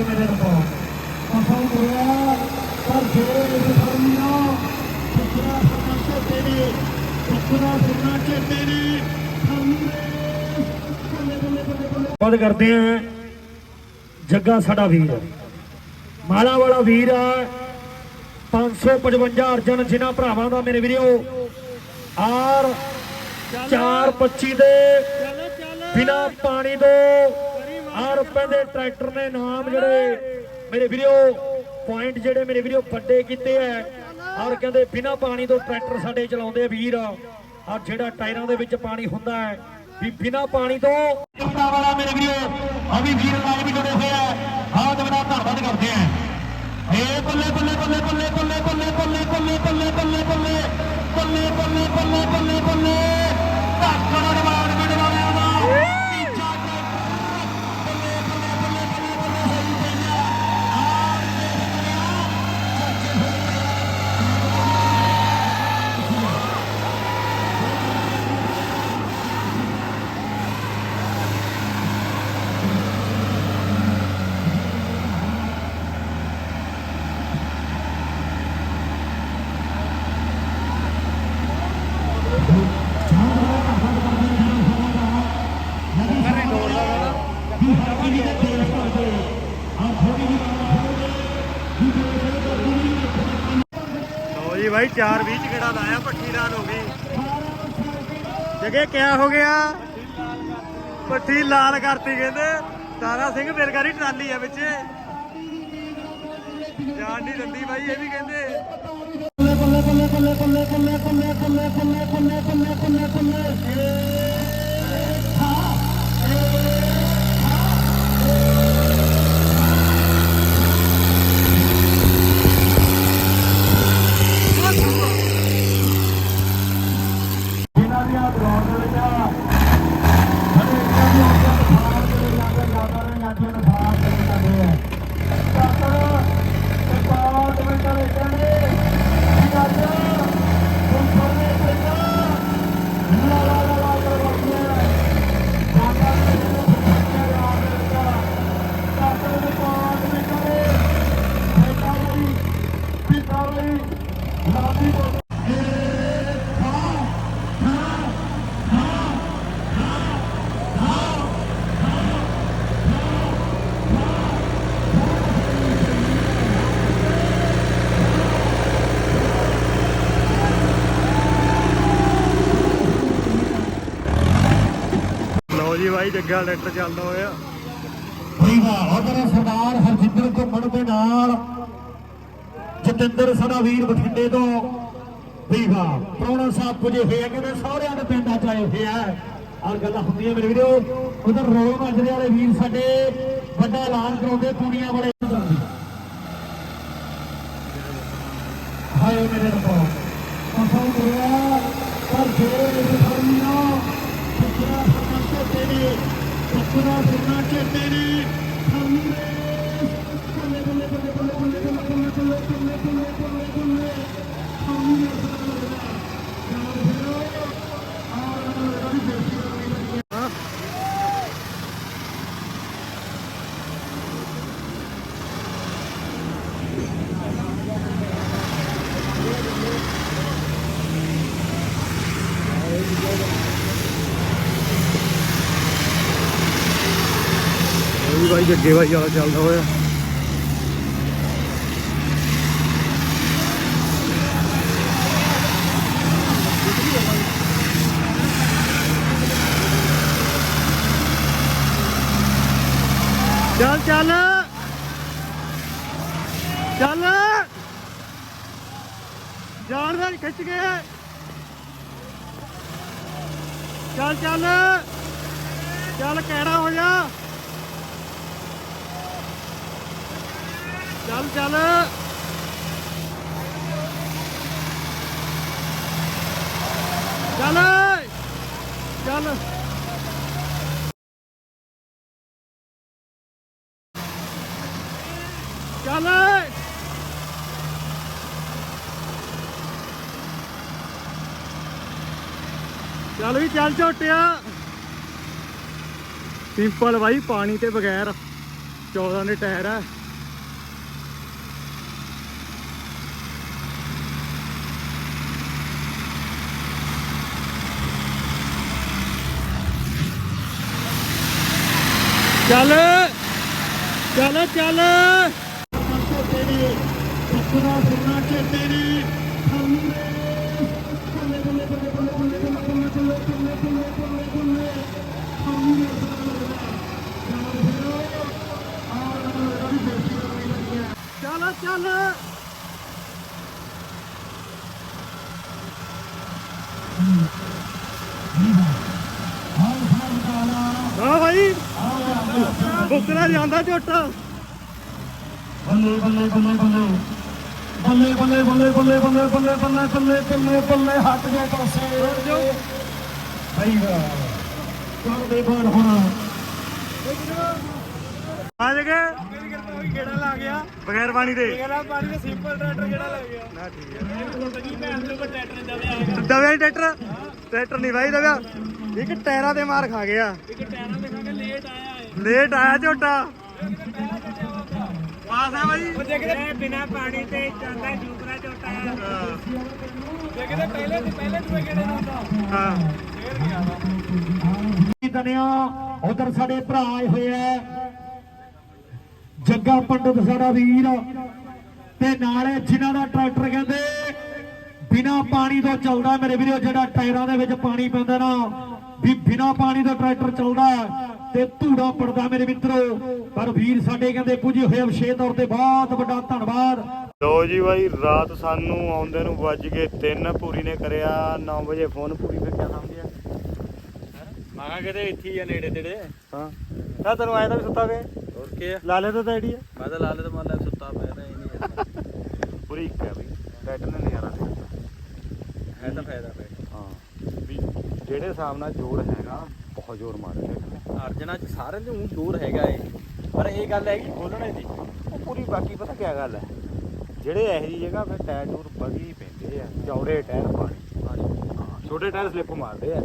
minute ball. Pasang bola terjun di Firmino. Segera berangkat ini. Segera berangkat ini. ਗੱਲ ਕਰਦੇ ਆ ਜੱਗਾ ਸਾਡਾ ਵੀਰ ਹੈ ਮਾਲਾ ਵਾਲਾ ਵੀਰ ਆ 555 ਅਰਜਨ ਜਿਨ੍ਹਾਂ ਭਰਾਵਾਂ ਦਾ ਮੇਰੇ ਵੀਰੋ ਆਰ 425 ਦੇ ਬਿਨਾ ਪਾਣੀ ਤੋਂ ਆਰ ਰੁਪਏ ਦੇ ਟਰੈਕਟਰ ਨੇ ਨਾਮ ਜਿਹੜੇ ਮੇਰੇ ਵੀਰੋ ਪੁਆਇੰਟ ਜਿਹੜੇ ਮੇਰੇ ਵੀਰੋ ਵੱਡੇ ਕੀਤੇ ਐ ਔਰ ਕਹਿੰਦੇ ਬਿਨਾ ਪਾਣੀ ਤੋਂ ਟਰੈਕਟਰ ਸਾਡੇ ਚਲਾਉਂਦੇ ਵੀਰ ਔਰ ਜਿਹੜਾ ਟਾਇਰਾਂ ਦੇ ਵਿੱਚ ਪਾਣੀ ਹੁੰਦਾ ਹੈ ਵੀ ਬਿਨਾ ਪਾਣੀ ਤੋਂ ਟੁੱਟਾ ਵਾਲਾ ਮੇਰੇ ਵੀਰੋ ਆ ਵੀ ਵੀਰ ਲਾਈਵ ਵੀ ਜੁੜੇ ਹੋਏ ਆ ਆਹ ਤੇ ਬੜਾ ਧੰਨਵਾਦ ਕਰਦੇ ਆ ਏ ਬੱਲੇ ਬੱਲੇ ਬੱਲੇ ਬੱਲੇ ਬੱਲੇ ਬੱਲੇ ਬੱਲੇ ਬੱਲੇ ਬੱਲੇ ਬੱਲੇ ਬੱਲੇ ਬੱਲੇ ਬੱਲੇ ਬੱਲੇ ਬੱਲੇ ਬੱਲੇ ਧੱਕੜ ਨਿਵਾਰ ਜੀ ਭਾਈ 4 20 ਚ ਕਿਹੜਾ ਲਾਇਆ ਪੱਠੀ ਲਾਲ ਹੋ ਗਈ ਜਗੇ ਕਿਆ ਹੋ ਗਿਆ ਪੱਠੀ ਲਾਲ ਕਰਤੀ ਕਹਿੰਦੇ ਤਾਰਾ ਸਿੰਘ ਬੇਰਗਾਰੀ ਟਰਾਲੀ ਆ ਵਿੱਚ ਜਾਣ ਨਹੀਂ ਦਿੰਦੀ ਬਾਈ ਇਹ ਵੀ ਕਹਿੰਦੇ ਬੱਲੇ ਬੱਲੇ ਬੱਲੇ ਬੱਲੇ ਬੱਲੇ ਬੱਲੇ ਬੱਲੇ ਬੱਲੇ ਬੱਲੇ ਬੱਲੇ ਬੱਲੇ ਬੱਲੇ ਬੱਲੇ ਇਹਨਾਂ ਦੀਆਂ ਗਰਾਊਂਡ ਦੇ ਵਿੱਚ ਸਾਡੇ ਇਹਨਾਂ ਨੂੰ ਖਾਣ ਦੇ ਲਾਗੇ ਲਾਗਾ ਨੇ ਲਾਗੇ ਨੂੰ ਖਾਣ ਦੇ ਲਾਗੇ ਹੈ ਡਾਕਟਰ ਡਿਪਾਰਟਮੈਂਟ ਦੇ ਕਹਿੰਦੇ ਕਿ ਅੱਜ ਕੰਪਨੀ ਪੈਂਦਾ ਲਾ ਲਾ ਲਾ ਲਾ ਕਰਵਾਈਆਂ ਡਾਕਟਰ ਦੇ ਜਿਹੜੇ ਆ ਰਿਹਾ ਡਾਕਟਰ ਡਿਪਾਰਟਮੈਂਟ ਦੇ ਬੇਟਾ ਲਈ ਪਿਤਾ ਲਈ ਲਾਦੀ ਤੋਂ ਲਓ ਜੀ ਭਾਈ ਜੱਗਾ ਲੈਟਰ ਚੱਲਦਾ ਹੋਇਆ। ਠੀਕ ਆ ਉਧਰ ਸਰਦਾਰ ਹਰਜਿੰਦਰ ਘੁੰਮਣ ਦੇ ਨਾਲ? ਜਤਿੰਦਰ ਸਾਡਾ ਵੀਰ ਬਠਿੰਡੇ ਤੋਂ। ਠੀਕ ਪ੍ਰੋਣਾ ਸਾਹਿਬ ਪੁਜੇ ਹੋਏ ਆ ਕਿਉਂਕਿ ਸਹੁਰਿਆਂ ਦੇ ਪਿੰਡ ਅੱਜ ਆਏ ਹੋਏ ਆ। ਔਰ ਗੱਲਾਂ ਹੁੰਦੀਆਂ ਮੇਰੇ ਵੀਰੋ, ਉਧਰ ਰੋਲ ਮਾਜਰੇ ਵਾਲੇ ਵੀਰ ਸਾਡੇ, ਵੱਡਾ ਐਲਾਨ ਕਰਾਉਂਦੇ ਪੂਣੀਆਂ ਵਾਲੇ। ਹਾਏ ਮੇਰੇ ਰੱਬਾ। ਜੱਗੇ ਭਾਈ ਵਾਲਾ ਚੱਲਦਾ ਹੋਇਆ। ਚੱਲ ਚੱਲ। ਚੱਲ। ਜਾਣ ਦਾ ਖਿੱਚ ਕੇ। ਚੱਲ ਚੱਲ। ਚੱਲ ਕਿਹੜਾ ਹੋ ਜਾ। ਚੱਲ ਚੱਲ। ਚੱਲ ਚੱਲ। ਚੱਲ। ਚੱਲ ਵੀ, ਚੱਲ ਝੋਟਿਆ। ਪਿੰਪਲ ਬਾਈ, ਪਾਣੀ ਤੇ ਬਗੈਰ। 14 ਦੇ ਟਾਇਰ ਆ। ਚੱਲ ਚੱਲ ਚੱਲ। ਤੇਰੇ ਸੁਣਾ ਸੁਣਾ ਕੇ ਜਾਂਦਾ ਝੋਟਾ ਬੱਲੇ ਬੱਲੇ ਬੱਲੇ ਬੱਲੇ ਬੱਲੇ ਬੱਲੇ ਬੱਲੇ ਬੱਲੇ ਬੱਲੇ ਬੱਲੇ ਬੱਲੇ ਬੱਲੇ ਬੱਲੇ ਹੱਟ ਗਏ ਪਾਸੇ ਸਹੀ ਗੱਲ ਕਰਦੇ ਬਾਹਰ ਹੋਣਾ ਆ ਜਗੇ ਲਾ ਗਿਆ ਬਗੈਰ ਪਾਣੀ ਦੇ ਮੇਰਾ ਪਾਣੀ ਦਾ ਸਿੰਪਲ ਟਰੈਕਟਰ ਗੇੜਾ ਲਾ ਗਿਆ ਨਾ ਠੀਕ ਹੈ ਦਵੇ ਟਰੈਕਟਰ ਟਰੈਕਟਰ ਨਹੀਂ ਭਾਈ ਦਵਿਆ ਇੱਕ ਟਾਇਰਾਂ ਤੇ ਮਾਰ ਖਾ ਗਿਆ ਇੱਕ ਟਾਇਰਾਂ ਦੇ ਖਾ ਕੇ ਲੇਟ ਆਇਆ ਹੈ ਲੇਟ ਆਇਆ ਝੋਟਾ। ਪਾਸ ਹੈ ਭਾਈ ਉਹ ਦੇਖਦੇ ਬਿਨਾ ਪਾਣੀ ਤੇ ਜਾਂਦਾ ਜੂਪਰਾ ਝੋਟਾ ਦੇਖਦੇ ਪਹਿਲੇ ਤੇ ਪਹਿਲੇ ਦੂਏ ਨੂੰ ਹੁੰਦਾ। ਹਾਂ। ਫੇਰ ਗਿਆ ਵਾ ਦਨਿਆ ਉਧਰ ਸਾਡੇ ਭਰਾ ਆਏ ਹੋਏ ਆ। ਜੱਗਾ ਪੰਡਤ ਸਾਡਾ ਵੀਰ। ਤੇ ਨਾਲੇ ਜਿਨ੍ਹਾਂ ਦਾ ਟਰੈਕਟਰ ਕਹਿੰਦੇ ਬਿਨਾ ਪਾਣੀ ਤੋਂ ਚੱਲਦਾ ਮੇਰੇ ਵੀਰੋ ਜਿਹੜਾ ਟਾਇਰਾਂ ਦੇ ਵਿੱਚ ਪਾਣੀ ਪੈਂਦਾ ਨਾ ਵੀ ਬਿਨਾ ਪਾਣੀ ਤੋਂ ਟਰੈਕਟਰ ਚੱਲਦਾ। ਤੇ ਧੂੜਾ ਪੜਦਾ ਮੇਰੇ ਮਿੱਤਰੋ। ਪਰ ਵੀਰ ਸਾਡੇ ਕਹਿੰਦੇ ਪੁੱਜੇ ਹੋਏ ਵਿਸ਼ੇਸ਼ ਤੌਰ ਤੇ ਬਹੁਤ ਵੱਡਾ ਧੰਨਵਾਦ। ਲੋ ਜੀ ਬਾਈ ਰਾਤ ਸਾਨੂੰ ਆਉਂਦੇ ਨੂੰ ਵੱਜ ਗਏ 3 ਪੂਰੀ ਨੇ ਕਰਿਆ 9 ਵਜੇ ਫੋਨ ਪੂਰੀ ਫਿਰ ਕਿਆ ਸਮਝਿਆ? ਮਾਗਾ ਕਿਤੇ ਇੱਥੇ ਹੀ ਆ ਨੇੜੇ ਤੇੜੇ। ਹਾਂ। ਤਾਂ ਤੈਨੂੰ ਆਇਆ ਤਾਂ ਵੀ ਸੁੱਤਾ ਵੇ ਹੋਰ ਕੀ ਆ? ਲਾ ਲੈ ਤਾਂ ਆਈਡੀ ਹੈ ਮੈਂ ਤਾਂ ਲਾਲੇ ਤੇ ਮੰਨ ਲੈ ਸੁੱਤਾ ਪਿਆ ਤਾਂ ਇਹ ਨਹੀਂ ਪੂਰੀ ਇੱਕ ਹੈ ਬਈ। ਟਰੈਕਟਰ ਨੇ ਨਜ਼ਾਰਾ ਦੇ ਦਿੱਤਾ ਹੈ ਤਾਂ ਫਾਇਦਾ ਪੈ ਹਾਂ। ਵੀ ਜਿਹੜੇ ਹਿਸਾਬ ਨਾਲ ਜੋਰ ਹੈਗਾ ਬਹੁਤ ਜ਼ੋਰ ਟਰੈਕਟਰ ਨੇ ਅਰਜਨਾ ਚ ਸਾਰੇ ਨੂੰ ਦੂਰ ਹੈਗਾ ਏ ਪਰ ਇਹ ਗੱਲ ਹੈਗੀ ਖੋਲਣੇ ਦੀ। ਉਹ ਪੂਰੀ ਬਾਕੀ ਪਤਾ ਕੀ ਗੱਲ ਹੈ? ਜਿਹੜੇ ਇਹੋ ਜਿਹੀ ਜਗ੍ਹਾ ਫਿਰ ਟਾਇਰ ਟੂਰ ਹੀ ਪੈਂਦੇ ਆ। ਚੌੜੇ ਟਾਇਰ ਪਾਣੀ ਛੋਟੇ ਟਾਇਰ ਸਲਿੱਪ ਮਾਰਦੇ ਆ।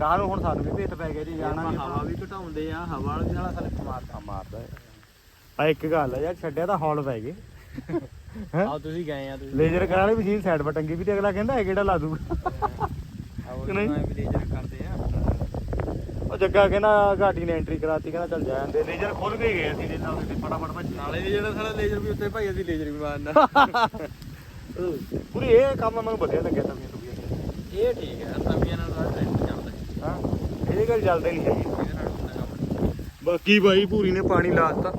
ਗਾਹ ਨੂੰ ਹੁਣ ਸਾਨੂੰ ਵੀ ਭੇਤ ਪੈ ਗਿਆ ਜੀ ਜਾਣਾ ਹਵਾ ਵੀ ਘਟਾਉਂਦੇ ਆ ਹਵਾ ਵਾਲੇ ਨਾਲ ਸਲਿੱਪ ਮਾਰਦਾ ਆ। ਮਾਰਦਾ ਆ ਇੱਕ ਗੱਲ ਆ ਯਾਰ ਛੱਡਿਆ ਤਾਂ ਹੌਲ ਪੈ ਗਏ? ਆਓ ਤੁਸੀਂ ਗਏ ਆ ਤੁਸੀਂ। ਲੇਜ਼ਰ ਕਰਾਂ ਵਾਲੀ ਮਸ਼ੀਨ ਸਾਈਡ ਪਰ ਟੰਗੀ ਵੀ ਤੇ ਅਗਲਾ ਕਹਿੰਦਾ ਇਹ ਕਿਹੜਾ ਲਾ ਦੂਗਾ? ਕਿ ਨਹੀਂ? ਵੀ ਲੇਜਰ ਕਰਦੇ ਆ ਜੱਗਾ ਕਹਿੰਦਾ ਘਾਟੀ ਨੇ ਐਂਟਰੀ ਕਰਾਤੀ ਕਹਿੰਦਾ ਚੱਲ ਜਾ ਜਾਂਦੇ ਲੇਜ਼ਰ ਖੁੱਲ ਕੇ ਗਏ ਅਸੀਂ ਜਿੰਨਾ ਉਹਦੇ ਤੇ ਫਟਾਫਟ ਭੱਜ ਨਾਲੇ ਵੀ ਜਿਹੜਾ ਸਾਡਾ ਲੇਜਰ ਵੀ ਉੱਤੇ ਭਾਈ ਅਸੀਂ ਲੇਜਰ ਵੀ ਮਾਰਨਾ। ਪੂਰੀ ਇਹ ਕੰਮ ਮੈਨੂੰ ਵਧੀਆ ਲੱਗਿਆ ਤਾਂ ਮੈਨੂੰ ਵੀ ਇਹ ਠੀਕ ਹੈ ਨਵੀਆਂ ਨਾਲ ਸਾਡਾ ਟ੍ਰੈਂਡ ਚੱਲਦਾ ਹੈ। ਹਾਂ ਇਹਦੇ ਗੱਲ ਚੱਲਦੇ ਨਹੀਂ ਹੈਗੇ ਬਾਕੀ ਬਾਈ ਪੂਰੀ ਨੇ ਪਾਣੀ ਲਾਤਾ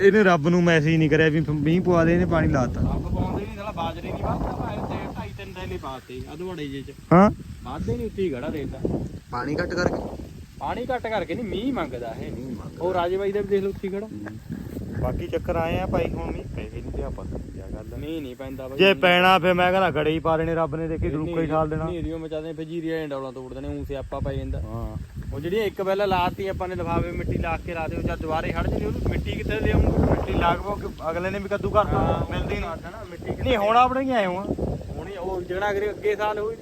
ਇਹਨੇ ਰੱਬ ਨੂੰ ਮੈਸੇਜ ਨਹੀਂ ਕਰਿਆ ਵੀ ਮੀਂਹ ਪਵਾ ਦੇ ਇਹਨੇ ਪਾਣੀ ਲਾਤਾ ਆਪ ਪਾਉਂਦੇ ਨਹੀਂ ਸਾਲਾ ਬਾਜਰੇ ਨਹੀਂ ਵਾਸਤਾ ਭਾਵੇਂ ਤੇ ਢਾਈ ਤਿੰਨ ਥੈਲੇ ਪਾਤੇ ਅਧਵਾੜੇ ਜੇ ਚ। ਹਾਂ। ਵਾਧੇ ਨਹੀਂ ਉੱਤੇ ਹੀ ਖੜਾ ਦੇਤਾ ਪਾਣੀ ਘੱਟ ਕਰਕੇ। ਪਾਣੀ ਘੱਟ ਕਰਕੇ ਨਹੀਂ ਮੀਂਹ ਮੰਗਦਾ ਇਹ। ਉਹ ਰਾਜੇ ਬਾਈ ਦਾ ਵੀ ਦੇਖ ਲਓ ਉੱਥੇ ਹੀ। ਖੜਾ ਬਾਕੀ ਚੱਕਰ ਆਏ ਆ ਭਾਈ ਹੁਣ ਮੀਂਹ ਪੈ ਹੀ ਨਹੀਂ ਪਤਾ ਨਹੀਂ ਕੀ ਗੱਲ। ਹੈ ਮੀਂਹ ਨਹੀਂ ਪੈਂਦਾ ਬਾਈ। ਜੇ ਪੈਣਾ ਫੇ ਮੈਂ ਕਹਿੰਦਾ ਗੜੇ ਹੀ ਪਾ ਦੇਣੇ ਰੱਬ ਨੇ ਦੇਖੀ ਰੁੱਕਾ ਹੀ ਠਾਲ ਦੇਣਾ। ਨੀਰੀਓ ਮਚਾਦੇ ਫੇ ਜੀਰੀਆਂ ਡੌਲਾਂ ਤੋੜ ਦੇਣੇ ਉਂ ਸਿਆਪਾ ਪੈ ਜਾਂਦਾ। ਹਾਂ। ਉਹ ਜਿਹੜੀ ਇੱਕ ਪਹਿਲਾਂ ਲਾਤੀ ਆਪਾਂ ਨੇ ਲਫਾਵੇ ਮਿੱਟੀ ਲਾ ਕੇ ਲਾ ਦਿਓ ਜਾਂ ਦੁਬਾਰੇ ਖੜ ਜਣੀ ਉਹਨੂੰ ਮਿੱਟੀ ਕਿੱਥੇ ਲਿਆਉਂਗੇ ਮਿੱਟੀ ਲਾਗ ਅਗਲੇ ਨੇ ਵੀ ਕੱਦੂ ਕਰਤਾ ਮਿਲਦੀ ਨਾ। ਨਹੀਂ ਮਿੱਟੀ ਨਹੀਂ ਹੁਣ ਆਪਣੇ ਆਏ ਹਾਂ ਹੁਣ ਉਹ ਜਿਹੜਾ ਅਗਰੇ ਅੱਗੇ ਸਾਲ ਹੋਈ।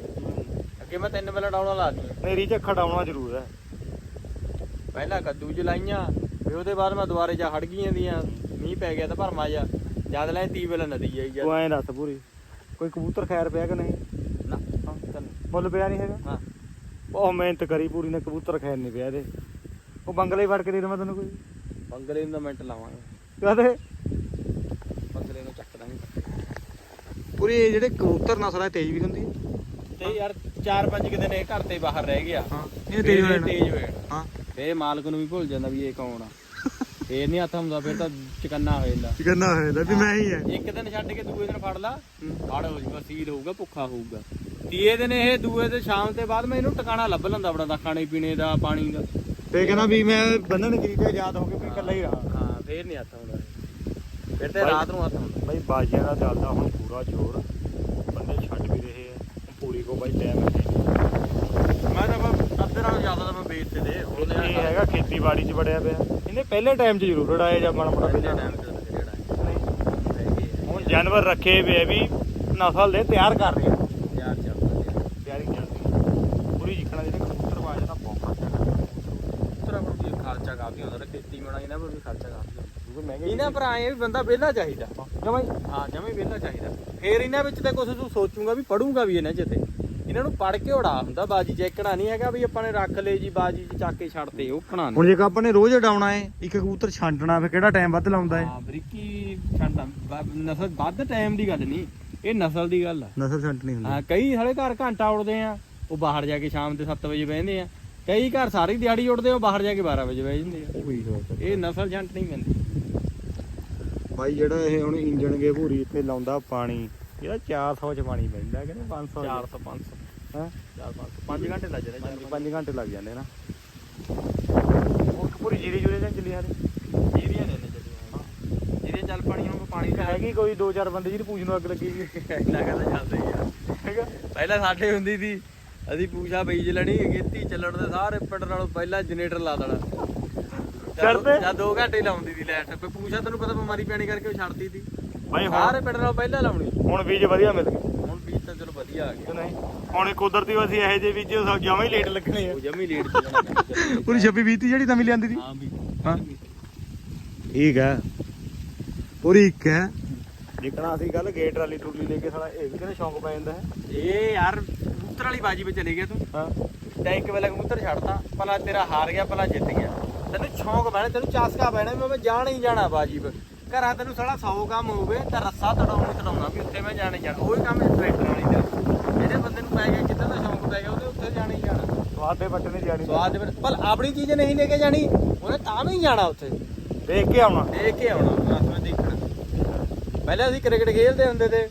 ਅੱਗੇ ਮੈਂ ਤਿੰਨ ਪਹਿਲਾਂ ਡੌਲਾਂ ਲਾ ਦੀਆਂ ਮੇਰੀ ਚ ਖੜਾਉਣਾ ਜ਼ਰੂਰ ਹੈ। ਪਹਿਲਾਂ ਕੱਦੂ ਚ ਲਾਈਆਂ ਫਿਰ ਉਹਦੇ ਬਾਅਦ ਮੈਂ ਦੁਬਾਰੇ ਜਾ ਹੜ ਗਈਆਂ ਦੀਆਂ ਮੀਂਹ ਪੈ ਗਿਆ ਤਾਂ ਭਰਮਾ ਜਾ ਜਦ ਲੈ ਤੀ ਵੇਲੇ ਨਦੀ ਆਈ ਜਾ ਤੂੰ ਐਂ ਦੱਸ ਪੂਰੀ ਕੋਈ ਕਬੂਤਰ ਖੈਰ ਪਿਆ ਕਿ ਨਹੀਂ? ਨਾ। ਹਾਂ ਚੱਲ ਮੁੱਲ ਪਿਆ ਨਹੀਂ ਹੈਗਾ? ਹਾਂ। ਉਹ ਮਿਹਨਤ ਕਰੀ ਪੂਰੀ ਨੇ ਕਬੂਤਰ ਖੈਰ ਨਹੀਂ ਪਿਆ ਇਹਦੇ। ਉਹ ਬੰਗਲੇ ਹੀ ਫੜ ਕੇ ਦੇ ਦੇਵਾਂ ਤੈਨੂੰ ਕੋਈ? ਬੰਗਲੇ ਨੂੰ ਤਾਂ ਮਿੰਟ ਲਾਵਾਂਗੇ। ਕਹਦੇ? ਬੰਗਲੇ ਨੂੰ ਚੱਕ ਦਾਂਗੇ। ਪੂਰੀ ਇਹ ਜਿਹੜੇ ਕਬੂਤਰ ਨਸਲ ਹੈ ਤੇਜ਼ ਵੀ ਹੁੰਦੀ ਹੈ। ਤੇ ਯਾਰ 4-5 ਕਿ ਦਿਨ ਇਹ ਘਰ ਤੇ ਬਾਹਰ ਰਹਿ ਗਿਆ। ਹਾਂ। ਇਹ ਤੇਜ਼ ਹੋ ਜਾਣਾ। ਹਾਂ। ਫੇਰ ਮਾਲਕ ਨੂੰ ਵੀ ਭੁੱਲ ਜਾਂਦਾ ਵੀ ਇਹ ਕੌਣ ਆ। ਫੇਰ ਨਹੀਂ ਹੱਥ ਹੁੰਦਾ ਫਿਰ ਤਾਂ ਚਕੰਨਾ ਹੋ ਜਾਂਦਾ। ਕਿੰਨਾ ਹੋਇਆ ਵੀ ਮੈਂ ਹੀ ਹੈ ਇੱਕ ਦਿਨ ਛੱਡ ਕੇ ਦੂਏ ਦਿਨ ਫੜ ਲਾ। ਫੜ ਹੋ ਜਾਊਗਾ ਸੀਲ ਹੋਊਗਾ ਭੁੱਖਾ ਹੋਊਗਾ। ਤੀਏ ਦਿਨ ਇਹ ਦੂਏ ਦੇ ਸ਼ਾਮ ਤੇ ਬਾਅਦ ਮੈਂ ਇਹਨੂੰ ਟਿਕਾਣਾ ਲੱਭ ਲੈਂਦਾ ਆਪਣਾ ਦਾ ਖਾਣੇ ਪੀਣੇ ਦਾ ਪਾਣੀ ਦਾ। ਤੇ ਕਹਿੰਦਾ ਵੀ ਮੈਂ ਬੰਨਣ ਗਰੀ ਤੇ ਯਾਦ ਹੋ ਕੇ ਵੀ ਇਕੱਲਾ ਹੀ ਰਹਾ। ਹਾਂ ਫੇਰ ਨਹੀਂ ਹੱਥ ਹੁੰਦਾ। ਫਿਰ ਤੇ ਰਾਤ ਨੂੰ ਹੱਥ ਹੁੰਦਾ ਬਾਈ ਬਾਜੀਆਂ ਦਾ ਚੱਲਦਾ ਹੁਣ ਪੂਰਾ ਜ਼ੋਰ। ਬੰਦੇ ਛੱਡ ਵੀ ਰਹੇ ਆ। ਪੂਰੀ ਕੋ ਬਾਈ ਟਾਈਮ ਹੈ। ਮੈਂ ਤਾਂ ਅੱਧੇ ਨਾਲੋਂ ਜ਼ਿਆਦਾ ਤਾਂ ਮੈਂ ਵੇਚ ਤੇ ਦੇ ਉਹਦੇ ਇਹ ਹੈਗਾ ਖੇਤੀਬਾੜੀ 'ਚ ਵੜਿਆ ਪਿਆ। ਇਹਨੇ ਪਹਿਲੇ ਟਾਈਮ 'ਚ ਜ਼ਰੂਰ ਉਡਾਇਆ ਜਾਂ ਮਾੜਾ ਮੋਟਾ ਪਹਿਲੇ ਪਹਿਲਾਂ। ਟਾਈਮ ਤੇ ਜਿਹੜਾ ਹੈਗੇ ਆ। ਹੁਣ ਜਾਨਵਰ ਰੱਖੇ ਆ ਵੀ ਨਸਲ ਦੇ ਤਿਆਰ ਕਰ ਰਹੇ ਆ। ਯਾਰ ਚੱਲਦਾ ਤਿਆਰੀ ਚੱਲਦੀ ਆ। ਪੂਰੀ ਜਿੱਕਣਾ ਜਿਹੜੇ ਕਬੂਤਰ ਬਾਜ ਦਾ ਬਹੁਤ ਖਰਚਾ ਕਰਦੇ ਤਰਾ ਕੋਲ ਵੀ ਖਾ ਖਰਚਾ ਕਾਫੀ ਹੁੰਦਾ ਖੇਤੀ ਇਹਨਾਂ ਪਰ ਵੀ ਖਰਚਾ ਕਾਫੀ ਹੁੰਦਾ। ਕਿਉਂਕਿ ਮਹਿੰਗੇ ਇਹਨਾਂ ਪਰ ਆਏ ਵੀ ਬੰਦਾ ਵਿਹਲਾ ਚਾਹੀਦਾ। ਜਮਾਈ ਹਾਂ ਜਮੇ ਵਿਹਲਾ ਚਾਹੀਦਾ। ਫੇਰ ਇਹਨਾਂ ਵਿੱਚ ਤੇ ਕੁਝ ਤੂੰ ਸੋਚੂਗਾ ਵੀ ਪੜੂਗਾ ਵੀ ਇਹਨਾਂ ਚ ਤੇ। ਇਹਨਾਂ ਨੂੰ ਪੜ ਕੇ ਉਡਾ ਹੁੰਦਾ ਬਾਜੀ ਚੈੱਕਣਾ ਨਹੀਂ ਹੈਗਾ ਵੀ ਆਪਾਂ ਨੇ ਰੱਖ ਲਏ ਜੀ ਬਾਜੀ ਚ ਚੱਕ ਕੇ ਛੱਡਤੇ ਉਹ ਕਣਾ ਹੁਣ ਜੇ ਆਪਾਂ ਨੇ ਰੋਜ਼ ਉਡਾਉਣਾ ਏ ਇੱਕ ਕਬੂਤਰ ਛਾਂਟਣਾ ਫਿਰ ਕਿਹੜਾ ਟਾਈਮ ਵੱਧ ਲਾਉਂਦਾ ਏ ਹਾਂ ਬਰੀਕੀ ਛੱਡਦਾ ਬ- ਨਸਲ ਵੱਧ ਟਾਈਮ ਦੀ ਗੱਲ ਨਹੀਂ ਇਹ ਨਸਲ ਦੀ ਗੱਲ ਆ। ਨਸਲ ਛਾਂਟਣੀ ਹੁੰਦੀ ਹਾਂ ਕਈ ਹਲੇ ਘਰ ਘੰਟਾ ਉੜਦੇ ਆ ਉਹ ਬਾਹਰ ਜਾ ਕੇ ਸ਼ਾਮ ਦੇ 7 ਵਜੇ ਬਹਿੰਦੇ ਆ। ਕਈ ਘਰ ਸਾਰੀ ਦਿਹਾੜੀ ਉੜਦੇ ਆ ਬਾਹਰ ਜਾ ਕੇ 12 ਵਜੇ ਬਹਿ ਜਾਂਦੇ ਆ। ਉਹੀ ਸੋਚ ਇਹ ਨਸਲ ਜੰਟ ਨਹੀਂ ਪੈਂਦੀ। ਬਾਈ ਜਿਹੜਾ ਇਹ ਹੁਣ ਇੰਜਣ ਗੇ ਭੂਰੀ ਇੱਥੇ ਲਾਉਂਦਾ ਪਾਣੀ ਇਹਦਾ 400 ਚ ਪਾਣੀ ਪੈਂਦਾ ਕਿ 500 400 500 ਹਾਂ? 4 500 5 ਘੰਟੇ ਲੱਗ ਜਾਂਦੇ 5 ਘੰਟੇ ਲੱਗ ਜਾਂਦੇ ਨਾ। ਉਹ ਭੂਰੀ ਜੀਰੀ ਜੁਰੇ ਜਾਂ ਚੱਲੀ ਹਾਰੇ ਨੇ ਚੱਲੀਆਂ। ਜਿਹਦੇ ਚੱਲ ਪਾਣੀ ਹੁਣ ਪਾਣੀ ਤਾਂ ਹੈਗੀ ਕੋਈ 2-4 ਬੰਦੇ ਜਿਹਨੂੰ ਪੂਛ ਨੂੰ ਅੱਗ ਲੱਗੀ ਕਹਿੰਦਾ ਚੱਲਦਾ ਆ। ਹੈਗਾ ਪਹਿਲਾਂ ਸਾਡੇ ਹੁੰਦੀ ਸੀ ਅਸੀਂ ਪੂਛਾ ਬੀਜ ਲੈਣੀ ਗੇਤੀ ਚੱਲਣ ਦੇ ਸਾਰੇ ਪਿੰਡ ਨਾਲੋਂ ਪਹਿਲਾਂ ਜਨਰੇਟਰ ਲਾ ਦੇਣਾ। ਛੱਡਦੇ? ਜਾਂ 2 ਘੰਟੇ ਲਾਉਂਦੀ ਸੀ ਕੋਈ ਪੂਛਾ ਤੈਨੂੰ ਪਤਾ ਬਿਮਾਰੀ ਪੈਣੀ ਕਰਕੇ ਉਹ ਛੱਡਦੀ ਸੀ ਬਾਈ ਸਾਰੇ ਪਿੰਡ ਨਾਲੋਂ ਪਹਿਲਾਂ ਲਾਉਣੀ। ਹੁਣ ਬੀਜ ਵਧੀਆ ਮਿਲ ਗਏ। ਵਧੀਆ ਆ ਗਿਆ ਨਹੀਂ ਹੁਣ ਇਹ ਕੁਦਰਤੀ ਅਸੀਂ ਇਹੋ ਜਿਹੇ ਜਮਾਂ ਹੀ ਲੇਟ ਲੱਗਣੇ ਆ। ਉਹ ਜਮੀ ਲੇਟ ਪੂਰੀ 26 20 ਜਿਹੜੀ ਨਵੀਂ ਲਿਆਂਦੀ ਸੀ ਹਾਂ ਵੀ ਹਾਂ। ਠੀਕ ਹੈ ਪੂਰੀ ਇੱਕ ਹੈ। ਜਿੱਕਣਾ ਅਸੀਂ ਕੱਲ ਗੇਟ ਟਰਾਲੀ ਟਰੂਲੀ ਲੈ ਕੇ ਸਾਲਾ ਇਹ ਵੀ ਕਿਹਨੇ ਸ਼ੌਂਕ ਪੈ ਜਾਂਦਾ ਹੈ? ਇਹ ਯਾਰ ਕਬੂਤਰ ਵਾਲੀ ਬਾਜੀ ਵਿੱਚ ਚਲੇ ਗਿਆ ਤੂੰ। ਹਾਂ। ਤੈਂ ਇੱਕ ਵੇਲੇ ਕਬੂਤਰ ਛੱਡਤਾ ਭਲਾ ਤੇਰਾ ਹਾਰ ਗਿਆ ਭਲਾ ਜਿੱਤ ਗਿਆ। ਤੈਨੂੰ ਸ਼ੌਂਕ ਪੈਣਾ ਤੈਨੂੰ ਚਾਸਕਾ ਪੈਣਾ ਵੀ ਮੈਂ ਜਾਣਾ ਹੀ ਜਾਣਾ ਬਾਜੀ ਪਰ ਘਰਾਂ ਤੈਨੂੰ ਸਾਲਾ 100 ਕੰਮ ਹੋਵੇ ਤਾਂ ਰੱਸਾ ਤੜਾਉਣੀ ਤੜਾਉਣਾ ਵੀ ਉੱਥੇ ਮੈਂ ਜਾਣਾ ਜਾਣਾ। ਉਹੀ ਕੰਮ ਟਰੈਕਟਰ ਵਾਲੀ ਦਾ। ਜਿਹੜੇ ਬੰਦੇ ਨੂੰ ਪੈ ਗਿਆ ਜਿੱਦਾਂ ਦਾ ਸ਼ੌਂਕ ਪੈ ਗਿਆ ਉਹਦੇ ਉੱਥੇ ਜਾਣਾ ਜਾਣਾ। ਸਵਾਦ ਦੇ ਬੱਟੇ ਨਹੀਂ ਜਾਣੀ ਸਵਾਦ ਦੇ ਭਲ ਆਪਣੀ ਚੀਜ਼ ਨਹੀਂ ਲੈ ਕੇ ਜਾਣੀ ਉਹਨੇ ਤਾਂ ਵੀ ਜਾਣਾ ਉੱਥੇ। ਦੇਖ ਕੇ ਆਉਣਾ। ਦੇਖ ਕੇ ਆਉਣਾ ਰਾਤ ਨੂੰ ਦੇਖਣਾ। ਪਹਿਲਾਂ ਅਸੀਂ ਕ੍ਰਿਕਟ ਖੇਡਦੇ ਹੁੰਦੇ ਤੇ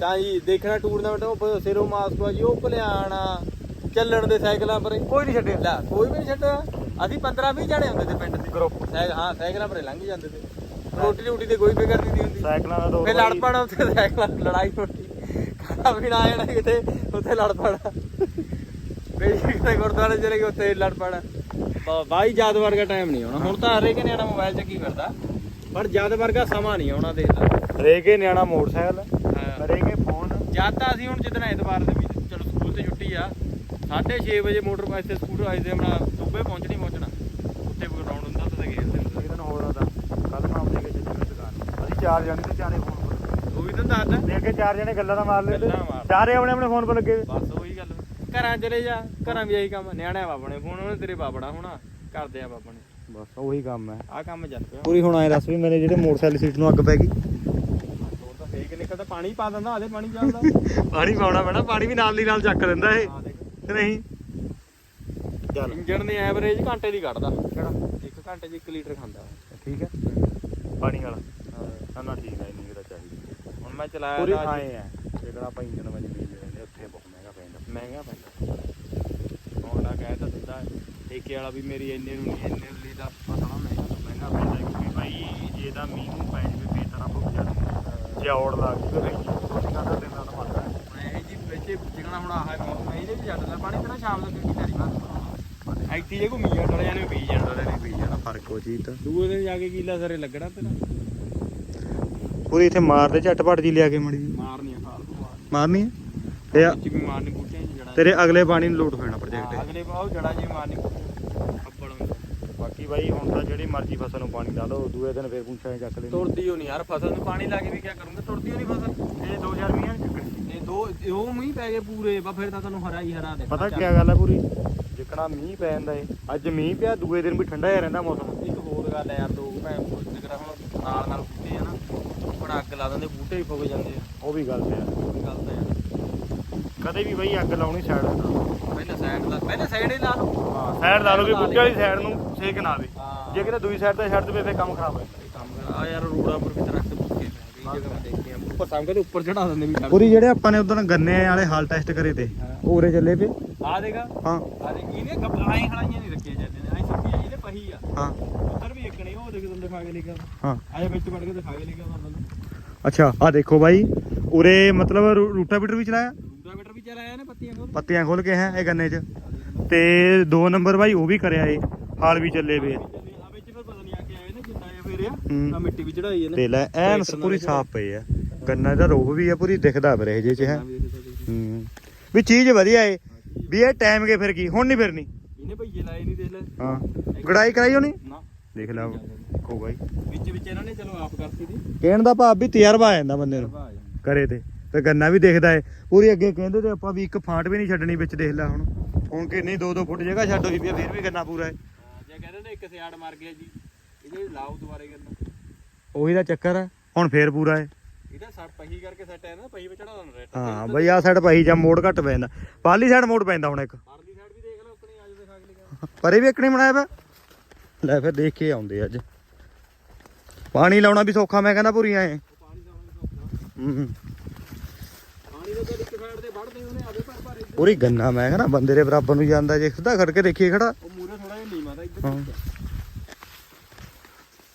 ਤਾਂ ਜੀ ਦੇਖਣਾ ਟੂਰਨਾਮੈਂਟ ਉਹ ਸਿਰੋਂ ਮਾਸਕੋ ਜੀ ਉਹ ਭਲਿਆਣਾ ਚੱਲਣ ਦੇ ਸਾਈਕਲਾਂ ਪਰ। ਕੋਈ ਨਹੀਂ ਛੱਡਿਆ। ਲੈ ਕੋਈ ਵੀ ਨਹੀਂ ਛੱਡਿਆ। ਅਸੀਂ 15 20 ਜਣੇ ਹੁੰਦੇ ਤੇ ਪਿੰਡ ਦੇ। ਗਰੁੱਪ ਹਾਂ ਸਾਈਕਲਾਂ ਪਰ ਲੰਘ ਜਾਂਦੇ ਤੇ। ਰੋਟੀ ਰੋਟੀ ਤੇ ਕੋਈ ਫਿਕਰ ਨਹੀਂ ਹੁੰਦੀ। ਸਾਈਕਲਾਂ ਦਾ ਦੋ ਫੇ ਲੜ ਪੜਾ ਉੱਥੇ ਸਾਈਕਲਾਂ ਲੜਾਈ ਹੋਣੀ। ਖਾਣਾ ਪੀਣਾ ਆ ਜਾਣਾ ਕਿਤੇ ਉੱਥੇ ਲੜ ਪੜਾ ਫੇ ਕਿਤੇ ਗੁਰਦੁਆਰੇ ਚਲੇ ਗਏ ਉੱਥੇ ਲੜ ਪੜਾ ਬਾਈ ਜਦ ਵਰਗਾ ਟਾਈਮ ਨਹੀਂ ਆਉਣਾ। ਹੁਣ ਤਾਂ ਹਰੇਕ ਨਿਆਣਾ ਮੋਬਾਈਲ 'ਚ ਕੀ ਕਰਦਾ? ਪਰ ਜਦ ਵਰਗਾ ਸਮਾਂ ਨਹੀਂ ਆਉਣਾ ਦੇਖ ਲੈ। ਨਿਆਣਾ ਮੋਟਰਸਾਈਕਲ ਹਾਂ। ਰੇਕੇ ਫੋਨ ਜਦ ਤਾਂ ਅਸੀਂ ਹੁਣ ਜਿੱਦਣ ਐਤਵਾਰ ਦੇ ਵੀ ਚਲੋ ਸਕੂਲ ਤੇ ਛੁੱਟੀ ਆ 6:30 ਵਜੇ ਮੋਟਰ ਬਾਈਕ ਤੇ ਸਕੂਟਰ ਆਏ ਤੇ ਆਪਣਾ ਦੁਬੇ ਪਹੁੰਚਣੀ ਪਹੁੰਚਣਾ ਉੱਥੇ ਗਰਾਊਂਡ ਹੁੰਦਾ ਉੱਥੇ ਖੇਡਦੇ ਹੁੰਦੇ ਇੱਕ ਦਿਨ ਹੋਰ ਆਦਾ ਕੱਲ ਨਾਮ ਦੇ ਕੇ ਚੱਲੀ ਦੁਕਾਨ ਅਸੀਂ ਚਾਰ ਜਣੇ ਤੇ ਚਾਰੇ ਫੋਨ ਪਰ। ਉਹ ਵੀ ਤਾਂ ਦੱਸਦਾ। ਦੇਖ ਕੇ ਚਾਰ ਜਣੇ ਗੱਲਾਂ ਦਾ ਮਾਰ ਲੈਂਦੇ। ਗੱਲਾਂ ਮਾਰ। ਚਾਰੇ ਆਪਣੇ ਆਪਣੇ ਫੋਨ ਪਰ ਲੱਗੇ ਬਸ ਉਹੀ ਗੱਲ। ਘਰਾਂ ਚਲੇ ਜਾ ਘਰਾਂ ਵੀ ਇਹੀ ਕੰਮ ਨਿਆਣਿਆਂ ਬਾਪਣੇ ਫੋਨ ਉਹਨੇ ਤੇਰੇ ਬਾਪੜਾ ਹੋਣਾ। ਕਰਦੇ ਆ ਬਾਪਣੇ ਬਸ ਉਹੀ ਕੰਮ ਹੈ। ਆਹ ਕੰਮ ਚੱਲ ਪਿਆ। ਪੂਰੀ ਹੁਣ ਆਏ ਦੱਸ ਵੀ ਮੇਰੇ ਜਿਹੜੇ ਮੋਟਰਸਾਈਕਲ ਸੀਟ ਨੂੰ ਅੱਗ ਪੈ ਗਈ। ਹੋਰ ਤਾਂ ਫੇਕ ਨਿਕਲਦਾ ਪਾਣੀ ਪਾ ਦਿੰਦਾ ਆਦੇ ਪਾਣੀ ਚੱਲਦਾ। ਪਾਣੀ ਪਾਉਣਾ ਪੈਣਾ ਪਾਣੀ ਵੀ ਨਾਲ ਦੀ ਨਾਲ ਚੱਕ ਦਿੰਦਾ ਇਹ। ਦੇਖ। ਕਿ ਨਹੀਂ। ਚੱਲ। ਇੰਜਣ ਦੀ ਐਵਰੇਜ ਘੰਟੇ ਦੀ ਕੱਢਦਾ। ਕਿਹੜਾ? 1 ਘੰਟੇ 'ਚ 1 ਲੀਟਰ ਖਾਂਦਾ ਠੀਕ ਹੈ। ਪਾਣੀ ਵਾਲਾ ਨਾ ਨਾ ਠੀਕ ਹੈ ਨਹੀਂ ਮੇਰਾ ਚਾਹੀਦਾ ਹੁਣ ਮੈਂ ਚਲਾਇਆ ਪੂਰੀ ਤਾਂ ਆਏ ਆ ਜਿਹੜਾ ਆਪਾਂ ਇੰਜਨ ਵਜ ਬੀਜ ਲੈਂਦੇ ਉੱਥੇ ਬਹੁਤ ਮਹਿੰਗਾ ਪੈਂਦਾ। ਮਹਿੰਗਾ ਪੈਂਦਾ। ਹੁਣ ਦਾ ਕਹਿ ਤਾਂ ਦਿੰਦਾ ਠੇਕੇ ਵਾਲਾ ਵੀ ਮੇਰੀ ਇੰਨੇ ਨੂੰ ਨਹੀਂ ਇੰਨੇ ਲਈ ਦਾ ਪਤਾ ਮਹਿੰਗਾ ਮਹਿੰਗਾ ਪੈਂਦਾ ਕਿਉਂਕਿ ਭਾਈ ਜੇ ਤਾਂ ਮੀਂਹ ਨੂੰ ਪੈ ਜਵੇ ਫੇਰ ਤਾਂ ਬਹੁਤ ਜ਼ਿਆਦਾ ਜੌੜ ਲੱਗ ਜੂਗਾ ਫਿਰ ਕੋਈ ਨਾ ਤਾਂ ਦਿਨਾਂ ਦਾ ਮਾਰਦਾ ਇਹ ਜੀ ਵਿੱਚ ਜਿਗਣਾ ਹੁਣ ਆਹ ਮੌਸਮ ਇਹਦੇ ਵੀ ਛੱਡਦਾ ਪਾਣੀ ਪਹਿਲਾਂ ਸ਼ਾਮ ਨੂੰ ਕਿੰਨੀ ਤਾਰੀ ਬਾਅਦ ਇੱਥੇ ਜੇ ਘੁੰਮੀ ਜਾ ਡਰ ਜਾਣੇ ਪੀ ਜਾਣ ਡਰ ਪੀ ਜਾਣਾ ਫ਼ਰਕ ਹੋ ਚੀਜ਼ ਤਾਂ। ਦੂਏ ਦਿਨ ਜਾ ਕੇ ਕੀਲਾ ਸਰੇ ਲੱਗਣਾ ਤੇਰਾ। ਪੂਰੀ ਇੱਥੇ ਮਾਰਦੇ ਝਟਪਟ ਜੀ ਲਿਆ ਕੇ ਮੜੀ ਮਾਰਨੀ ਆ ਖਾਲ ਤੋਂ ਮਾਰ ਮਾਰਨੀ ਹੈ ਤੇ ਆ- ਵਿੱਚ ਵੀ ਮਾਰਨੀ ਬੂਟਿਆਂ 'ਚ ਜੜਾ ਤੇਰੇ ਅਗਲੇ ਪਾਣੀ ਨੂੰ ਲੋਟ ਹੋਣਾ ਪ੍ਰੋਜੈਕਟ ਅਗਲੇ ਪਾਉ ਜੜਾ ਜੀ ਮਾਰਨੀ ਬਾਕੀ ਬਾਈ ਹੁਣ ਤਾਂ ਜਿਹੜੀ ਮਰਜ਼ੀ ਫਸਲ ਨੂੰ ਪਾਣੀ ਲਾ ਲਓ ਦੂਏ ਦਿਨ ਫੇਰ ਪੁੰਛਾਂ ਚੱਕ ਲੈਣੀ ਤੁਰਦੀ ਹੋ ਨਹੀਂ ਯਾਰ ਫਸਲ ਨੂੰ ਪਾਣੀ ਲਾ ਕੇ ਵੀ ਕੀ ਕਰੂੰਗਾ? ਤੁਰਦੀ ਹੋ ਨਹੀਂ ਫਸਲ। ਇਹ 2000 ਮੀਂਹ ਚੱਕਣੀ। ਇਹ ਦੋ ਉਹ ਮੀਂਹ ਪੈ ਗਏ ਪੂਰੇ ਬਾ ਫਿਰ ਤਾਂ ਤੁਹਾਨੂੰ ਹਰਾ ਹੀ ਹਰਾ ਦੇ ਪਤਾ ਕੀ ਗੱਲ ਹੈ ਪੂਰੀ? ਜਿੱਕਣਾ ਮੀਂਹ ਪੈ ਜਾਂਦਾ ਏ। ਅੱਜ ਮੀਂਹ ਪਿਆ ਦੂਏ ਦਿਨ ਵੀ ਠੰਡਾ ਹੀ ਰਹਿੰਦਾ ਮੌਸਮ। ਇੱਕ ਹੋਰ ਗੱਲ ਹੈ ਯਾਰ ਲੋਕ ਭੈਣ ਕੋਲ ਜਿਗਰਾ ਹੁਣ ਨਾਲ ਨਾਲ ਹੁਣ ਅੱਗ ਲਾ ਦਿੰਦੇ ਬੂਟੇ ਹੀ ਫੁੱਕ ਜਾਂਦੇ ਆ। ਉਹ ਵੀ ਗੱਲ ਤੇ ਆ ਉਹ ਵੀ ਗੱਲ ਤਾਂ ਯਾਰ ਕਦੇ ਵੀ ਬਾਈ ਅੱਗ ਲਾਉਣੀ ਸਾਈਡ ਪਹਿਲਾਂ ਸਾਈਡ ਦਾ ਪਹਿਲਾਂ ਸਾਈਡ ਹੀ ਲਾ ਲਓ। ਹਾਂ ਸਾਈਡ ਲਾ ਲਓ ਵੀ ਬੁੱਝੇ ਵਾਲੀ ਸਾਈਡ ਨੂੰ ਸੇਕ ਨਾ ਆਵੇ। ਹਾਂ। ਜੇ ਕਿਤੇ ਦੂਜੀ ਸਾਈਡ ਤੇ ਛੱਡ ਦੇਵੇ ਫੇਰ ਕੰਮ ਖਰਾਬ ਹੋ ਜਾਂਦਾ। ਇਹ ਕੰਮ ਕਰ ਆ ਯਾਰ ਰੋੜਾ ਪਰ ਵੀ ਦਰਖਤ ਬੂਟੇ ਕਈ ਜਗ੍ਹਾ ਮੈਂ ਦੇਖੇ ਆ ਉੱਪਰ ਸਾਹਮਣੇ ਦੇ ਉੱਪਰ ਚੜਾ ਦਿੰਦੇ ਵੀ ਚੱਲ ਪੂਰੀ ਜਿਹੜੇ ਆਪਾਂ ਨੇ ਉਦੋਂ ਗੰਨੇ ਵਾਲੇ ਹਾਲ ਟੈਸਟ ਕਰੇ ਤੇ ਉਹ ਉਰੇ ਚੱਲੇ ਪਏ ਆ ਦੇਗਾ ਹਾਂ। ਆ ਦੇ ਇਹਨੇ ਗੱਪਾਂ ਖੜਾਈਆਂ ਨਹੀਂ ਰੱਖੀਆਂ ਜਾਂਦੇ ਨੇ ਐ ਸੁੱਕੀ ਇਹਦੇ ਪਹੀ ਆ। ਹਾਂ। ਉੱਧਰ ਵੀ ਇੱਕਣੇ ਉਹ ਦੇਖ ਤੁੰਦੇ ਖਾ ਕੇ ਲਿਖਿਆ। ਹਾਂ। ਆਇਆ ਵਿੱਚ ਵੜ ਕੇ ਦਿਖਾ ਕੇ ਲਿਖਿਆ ਉਹਨਾਂ ਨੂੰ। ਅੱਛਾ ਆ ਦੇਖੋ ਬਾਈ ਉਰੇ ਮਤਲਬ ਰੂਟਾਵੀਟਰ ਵੀ ਚਲਾਇਆ? ਰੂਟਾਵੇਟਰ ਵੀ ਚਲਾਇਆ ਨੇ ਪੱਤੀਆਂ ਕੋਲ ਪੱਤੀਆਂ ਖੋਲ ਕੇ ਹੈ ਇਹ ਗੰਨੇ 'ਚ। ਤੇ 2 ਨੰਬਰ ਬਾਈ ਉਹ ਵੀ ਕਰਿਆ ਏ ਹਾਲ ਵੀ ਚੱਲੇ ਫਿਰ ਇਹ ਵੀ ਤੇ ਲੈ ਐਨ ਪੂਰੀ ਸਾਫ਼ ਪਈ ਆ। ਗੰਨਾ ਦਾ ਰੋਹ ਵੀ ਆ ਪੂਰੀ ਦਿਖਦਾ ਵੀਰੇ ਜੇ ਚ ਹੈ। ਵੀ ਚੀਜ਼ ਵਧੀਆ ਏ ਵੀ ਇਹ ਟਾਈਮ ਕੇ ਫਿਰ ਕੀ ਹੁਣ ਨਹੀਂ ਫਿਰਨੀ ਇਹਨੇ ਭਈਏ ਲਾਏ ਨਹੀਂ ਦੇਖ ਲੈ। ਹਾਂ। ਗੜਾਈ ਕਰਾਈ ਹੋਣੀ? ਦੇਖ ਲੈ ਕੋ ਬਾਈ। ਵਿੱਚ ਵਿੱਚ ਇਹਨਾਂ ਨੇ ਚਲੋ ਆਪ ਕਰਤੀ ਦੀ। ਕਹਿਣ ਦਾ ਭਾਵ ਵੀ ਤਜਰਬਾ ਆ ਜਾਂਦਾ ਬੰਦੇ ਨੂੰ ਕਰੇ ਤੇ। ਤੇ ਗੰਨਾ ਵੀ ਦਿਖਦਾ ਏ। ਪੂਰੀ ਅੱਗੇ ਕਹਿੰਦੇ ਤੇ ਆਪਾਂ ਵੀ ਇੱਕ ਫਾਂਟ ਵੀ ਨਹੀਂ ਛੱਡਣੀ ਵਿੱਚ ਦੇਖ ਲੈ ਹੁਣ। ਹੁਣ ਕਿੰਨੀ 2-2 ਫੁੱਟ ਜਗ੍ਹਾ ਛੱਡ ਹੋਈ ਪਈ ਆ, ਫਿਰ ਵੀ ਗੰਨਾ ਪੂਰਾ ਏ। ਜੇ ਕਹਿੰਦੇ ਨੇ ਇੱਕ ਸਿਆੜ ਮਾਰ ਗਿਆ ਜੀ ਇਹਦੇ ਲਾਓ ਦੁਬਾਰੇ ਕਰਨਾ ਉਹੀ ਦਾ ਚੱਕਰ ਆ ਹੁਣ ਫੇਰ ਪੂਰਾ ਏ। ਇਹਦਾ ਸੜ ਪਹੀ ਕਰਕੇ ਸੈੱਟ ਹੈ ਨਾ ਪਹੀ ਵਿੱਚ ਚੜਾ ਦੇਣਾ ਰੇਟ। ਹਾਂ ਬਈ ਆ ਸਾਈਡ ਪਈ ਜਾਂ ਮੋੜ ਘੱਟ ਪੈਂਦਾ। ਪਾਲੀ ਸਾਈਡ ਮੋੜ ਪੈਂਦਾ ਹੁਣ ਇੱਕ। ਪਰਲੀ ਸਾਈਡ ਵੀ ਦੇਖ ਲਓ ਆਪਣੀ ਆਜੋ ਦਿਖਾ ਕੇ ਲਿਆ ਪਰੇ ਵੀ ਇੱਕ ਨਹੀਂ ਬਣਾਇਆ ਵਾ ਲੈ ਫਿਰ ਦੇਖ ਕੇ ਆਉਂਦੇ ਅੱਜ। ਪਾਣੀ ਲਾਉਣਾ ਵੀ ਸੌਖਾ ਮੈਂ ਕਹਿੰਦਾ ਪੂਰੀਆਂ ਇੱਧਰ ਪੂਰੀ ਗੰਨਾ ਮੈਂ ਕਹਿੰਦਾ ਬੰਦੇ ਦੇ ਬਰਾਬਰ ਨੂੰ ਜਾਂਦਾ ਜੇ ਸਿੱਧਾ ਖੜ ਕੇ ਦੇਖੀਏ ਖੜਾ। ਉਹ ਮੂਰੇ ਥੋੜਾ ਜਿਹਾ ਨੀਵਾਂ ਦਾ ਇੱਧਰ ਹਾਂ।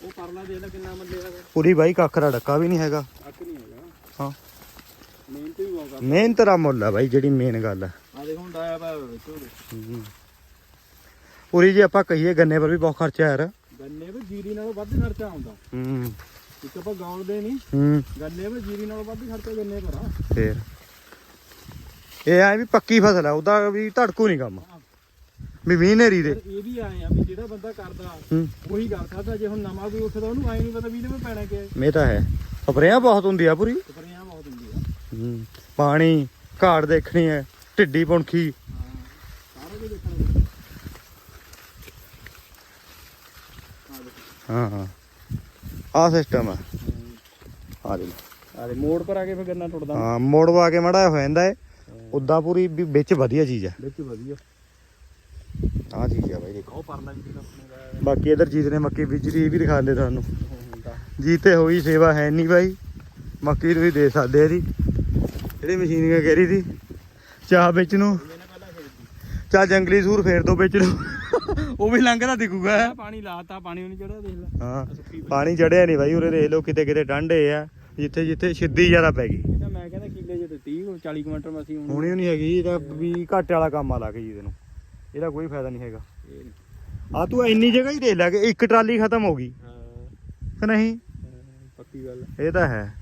ਉਹ ਪਰਲਾ ਦੇਖ ਲੈ ਕਿੰਨਾ ਮੱਲੇ ਦਾ ਪੂਰੀ ਬਾਈ ਕੱਖ ਦਾ ਡੱਕਾ ਵੀ ਨਹੀਂ ਹੈਗਾ। ਅੱਕ ਨਹੀਂ ਹੈਗਾ। ਹਾਂ। ਮਿਹਨਤ ਵੀ ਬਹੁਤ ਮਿਹਨਤ ਦਾ ਮੁੱਲ ਆ ਬਾਈ ਜਿਹੜੀ ਮੇਨ ਗੱਲ ਆ। ਆ ਦੇਖੋ ਹੁੰਦਾ ਆ ਪਾ ਵਿੱਚ ਉਹਦੇ। ਪੂਰੀ ਜੇ ਆਪਾਂ ਕਹੀਏ ਗੰਨੇ ਪਰ ਵੀ ਬਹੁਤ ਖਰਚਾ ਯਾਰ। ਗੰਨੇ ਵਿੱਚ ਜੀਰੀ ਨਾਲੋਂ ਵੱਧ ਖਰਚਾ ਆਉਂਦਾ। ਹੂੰ। ਇੱਕ ਆਪਾਂ ਗਾਉਲਦੇ ਨਹੀਂ ਹੂੰ। ਗੰਨੇ ਵਿੱਚ ਜੀਰੀ ਨਾਲੋਂ ਵੱਧ ਖਰਚਾ ਗੰਨੇ ਪਰ ਆ। ਫੇਰ। ਇਹ ਐ ਵੀ ਪੱਕੀ ਫਸਲ ਆ ਉਹਦਾ ਵੀ ਧੜਕੂ ਨਹੀਂ ਕੰਮ। ਵੀ ਮੀਂਹ ਨੇਰੀ ਦੇ। ਇਹ ਵੀ ਆਏ ਆ ਵੀ ਜਿਹੜਾ ਬੰਦਾ ਕਰਦਾ ਉਹੀ ਕਰ ਸਕਦਾ ਜੇ ਹੁਣ ਨਵਾਂ ਕੋਈ ਉੱਠਦਾ ਉਹਨੂੰ ਆਏ ਨਹੀਂ ਪਤਾ ਵੀ ਇਹਦੇ ਵਿੱਚ ਪੈਣਾ ਕਿ ਇਹ ਤਾਂ ਹੈ। ਸਪਰੇਆਂ ਬਹੁਤ ਹੁੰਦੀ ਆ ਪੂਰੀ। ਸਪਰੇਆਂ ਬਹੁਤ ਹੁੰਦੀ ਆ ਹੂੰ। ਪਾਣੀ ਘਾੜ ਦੇਖਣੀ ਹੈ ਢਿੱਡੀ ਪੁਣਖੀ ਹਾਂ ਸਾਰਾ ਕੁਝ ਦੇਖਣਾ ਆ ਦੇਖ ਹਾਂ ਹਾਂ। ਆ ਸਿਸਟਮ ਆ। ਆ ਦੇ ਆ ਦੇ ਮੋੜ ਪਰ ਆ ਕੇ ਫਿਰ ਗੰਨਾ ਟੁੱਟਦਾ। ਹਾਂ ਮੋੜਵਾ ਕੇ ਮੜਾ ਹੋ ਜਾਂਦਾ ਏ। ਉਦਾਂ ਪੂਰੀ ਵੀ ਵਿੱਚ ਵਧੀਆ ਚੀਜ਼ ਆ। ਵਿੱਚ ਵਧੀਆ। ਆ ਚੀਜ਼ ਆ ਬਾਈ ਦੇਖੋ। ਉਹ ਪਰਲਾ ਵੀ ਆਪਣੇ ਬਾਕੀ ਇਧਰ ਜੀਤ ਨੇ ਮੱਕੀ ਬੀਜਰੀ ਇਹ ਵੀ ਦਿਖਾ ਤੁਹਾਨੂੰ। ਦਾ ਹੁੰਦਾ। ਜੀਤੇ ਹੋਈ ਸੇਵਾ ਹੈ ਨਹੀਂ ਬਾਈ। ਮੱਕੀ ਤੁਸੀਂ ਦੇ ਸਕਦੇ ਆ ਇਹਦੀ ਜਿਹੜੀ ਮਸ਼ੀਨੀਆਂ ਕਹਿ ਰਹੀ ਸੀ? ਚਾਹ ਵਿੱਚ ਨੂੰ। ਚਾਹ ਜੰਗਲੀ ਸੂਰ ਫੇਰ ਦੋ ਵਿੱਚ ਨੂੰ। ਉਹ ਵੀ ਲੰਘਦਾ ਦਿਖੂਗਾ। ਪਾਣੀ ਲਾਤਾ ਪਾਣੀ ਉਹਨੇ ਚੜਾ ਦੇਖ ਲੈ। ਹਾਂ। ਪਾਣੀ ਚੜਿਆ ਨਹੀਂ ਬਾਈ ਉਰੇ ਦੇਖ ਲਓ ਕਿਤੇ ਕਿਤੇ ਠੰਡੇ ਆ ਜਿੱਥੇ ਜਿੱਥੇ ਛਿੱਦੀ ਜ਼ਿਆਦਾ ਪੈ ਗਈ। ਇਹ ਤਾਂ ਮੈਂ ਕਹਿੰਦਾ ਕਿੱਲੇ ਜੇ ਤੇ 30 40 ਕੁਇੰਟਲ ਮਸੀਂ ਹੁਣ ਹੁਣੀ ਨਹੀਂ ਹੈਗੀ ਇਹਦਾ ਵੀ ਘਾਟੇ ਵਾਲਾ ਕੰਮ ਆ ਲਾ ਕੇ ਜੀ ਇਹਨੂੰ। ਇਹਦਾ ਕੋਈ ਫਾਇਦਾ ਨਹੀਂ ਹੈਗਾ। ਆ ਤੂੰ ਇੰਨੀ ਜਗ੍ਹਾ ਹੀ ਦੇਖ ਲੈ ਕਿ ਇੱਕ ਟਰਾਲੀ ਖਤਮ ਹੋ ਗਈ। ਹਾਂ। ਕਿ ਨਹੀਂ? ਪੱਕੀ ਗੱਲ ਇਹ ਤਾਂ ਹੈ।